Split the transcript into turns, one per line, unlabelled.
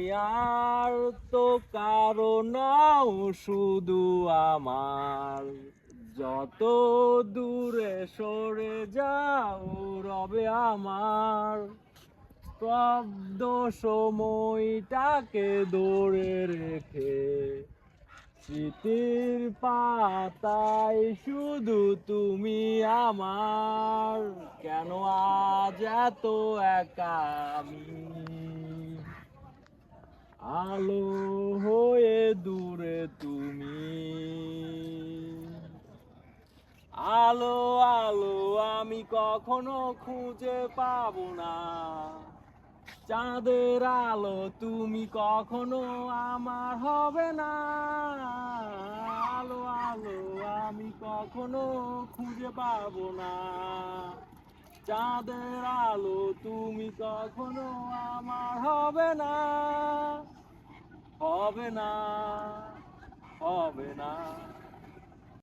তুমি আর তো কারও নাও শুধু আমার। যত দূরে সরে যাও, রবে আমার। স্তব্ধ সময়টাকে ধরে রেখে, স্মৃতির পাতায় শুধু তুমি আমার। কেন আজ এত একা আমি? আলো হয়ে দূরে তুমি। আলো আলো আমি কখনো খুঁজে পাবো না। চাঁদের আলো তুমি কখনো আমার হবে না। আলো আলো আমি কখনো খুঁজে পাবো না। চাঁদের আলো তুমি কখনো আমার হবে না। হবে না হবে না।